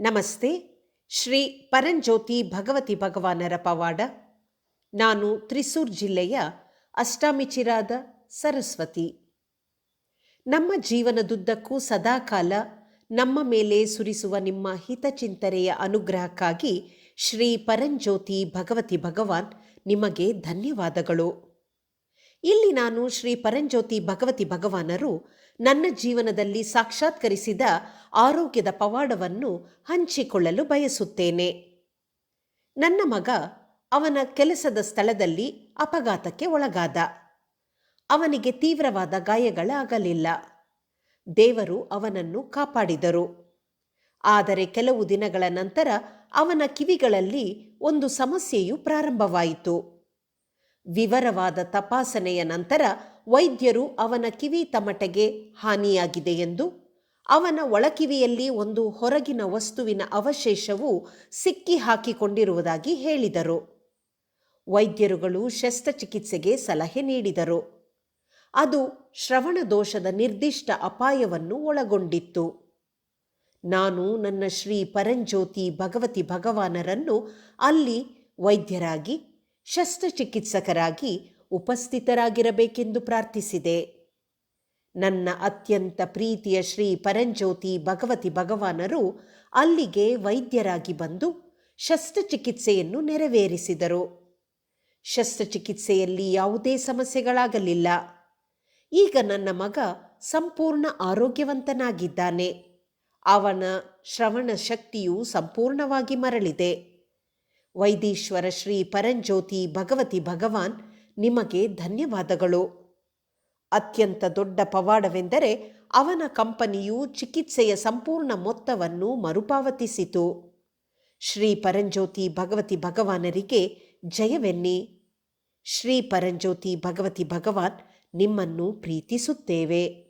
ನಮಸ್ತೆ. ಶ್ರೀ ಪರಂಜ್ಯೋತಿ ಭಗವತಿ ಭಗವಾನರ ಪವಾಡ. ನಾನು ತ್ರಿಸೂರ್ ಜಿಲ್ಲೆಯ ಅಷ್ಟಾಮಿಚಿರಾದ ಸರಸ್ವತಿ. ನಮ್ಮ ಜೀವನದುದ್ದಕ್ಕೂ ಸದಾಕಾಲ ನಮ್ಮ ಮೇಲೆ ಸುರಿಸುವ ನಿಮ್ಮ ಹಿತಚಿಂತನೆಯ ಅನುಗ್ರಹಕ್ಕಾಗಿ ಶ್ರೀ ಪರಂಜ್ಯೋತಿ ಭಗವತಿ ಭಗವಾನ್ ನಿಮಗೆ ಧನ್ಯವಾದಗಳು. ಇಲ್ಲಿ ನಾನು ಶ್ರೀ ಪರಂಜ್ಯೋತಿ ಭಗವತಿ ಭಗವಾನರು ನನ್ನ ಜೀವನದಲ್ಲಿ ಸಾಕ್ಷಾತ್ಕರಿಸಿದ ಆರೋಗ್ಯದ ಪವಾಡವನ್ನು ಹಂಚಿಕೊಳ್ಳಲು ಬಯಸುತ್ತೇನೆ. ನನ್ನ ಮಗ ಅವನ ಕೆಲಸದ ಸ್ಥಳದಲ್ಲಿ ಅಪಘಾತಕ್ಕೆ ಒಳಗಾದ. ಅವನಿಗೆ ತೀವ್ರವಾದ ಗಾಯಗಳಾಗಲಿಲ್ಲ. ದೇವರು ಅವನನ್ನು ಕಾಪಾಡಿದರು. ಆದರೆ ಕೆಲವು ದಿನಗಳ ನಂತರ ಅವನ ಕಿವಿಗಳಲ್ಲಿ ಒಂದು ಸಮಸ್ಯೆಯು ಪ್ರಾರಂಭವಾಯಿತು. ವಿವರವಾದ ತಪಾಸಣೆಯ ನಂತರ ವೈದ್ಯರು ಅವನ ಕಿವಿ ತಮಟೆಗೆ ಹಾನಿಯಾಗಿದೆ ಎಂದು, ಅವನ ಒಳಕಿವಿಯಲ್ಲಿ ಒಂದು ಹೊರಗಿನ ವಸ್ತುವಿನ ಅವಶೇಷವು ಸಿಕ್ಕಿ ಹಾಕಿಕೊಂಡಿರುವುದಾಗಿ ಹೇಳಿದರು. ವೈದ್ಯರುಗಳು ಶಸ್ತ್ರಚಿಕಿತ್ಸೆಗೆ ಸಲಹೆ ನೀಡಿದರು. ಅದು ಶ್ರವಣ ದೋಷದ ನಿರ್ದಿಷ್ಟ ಅಪಾಯವನ್ನು ಒಳಗೊಂಡಿತ್ತು. ನಾನು ನನ್ನ ಶ್ರೀ ಪರಂಜ್ಯೋತಿ ಭಗವತಿ ಭಗವಾನರನ್ನು ಅಲ್ಲಿ ವೈದ್ಯರಾಗಿ ಶಸ್ತ್ರಚಿಕಿತ್ಸಕರಾಗಿ ಉಪಸ್ಥಿತರಾಗಿರಬೇಕೆಂದು ಪ್ರಾರ್ಥಿಸಿದೆ. ನನ್ನ ಅತ್ಯಂತ ಪ್ರೀತಿಯ ಶ್ರೀ ಪರಂಜ್ಯೋತಿ ಭಗವತಿ ಭಗವಾನರು ಅಲ್ಲಿಗೆ ವೈದ್ಯರಾಗಿ ಬಂದು ಶಸ್ತ್ರಚಿಕಿತ್ಸೆಯನ್ನು ನೆರವೇರಿಸಿದರು. ಶಸ್ತ್ರಚಿಕಿತ್ಸೆಯಲ್ಲಿ ಯಾವುದೇ ಸಮಸ್ಯೆಗಳಾಗಲಿಲ್ಲ. ಈಗ ನನ್ನ ಮಗ ಸಂಪೂರ್ಣ ಆರೋಗ್ಯವಂತನಾಗಿದ್ದಾನೆ. ಅವನ ಶ್ರವಣ ಶಕ್ತಿಯು ಸಂಪೂರ್ಣವಾಗಿ ಮರಳಿದೆ. ವೈದೀಶ್ವರ ಶ್ರೀ ಪರಂಜ್ಯೋತಿ ಭಗವತಿ ಭಗವಾನ್ ನಿಮಗೆ ಧನ್ಯವಾದಗಳು. ಅತ್ಯಂತ ದೊಡ್ಡ ಪವಾಡವೆಂದರೆ ಅವನ ಕಂಪನಿಯು ಚಿಕಿತ್ಸೆಯ ಸಂಪೂರ್ಣ ಮೊತ್ತವನ್ನು ಮರುಪಾವತಿಸಿತು. ಶ್ರೀ ಪರಂಜ್ಯೋತಿ ಭಗವತಿ ಭಗವಾನರಿಗೆ ಜಯವೆನ್ನಿ. ಶ್ರೀ ಪರಂಜ್ಯೋತಿ ಭಗವತಿ ಭಗವಾನ್ ನಿಮ್ಮನ್ನು ಪ್ರೀತಿಸುತ್ತೇವೆ.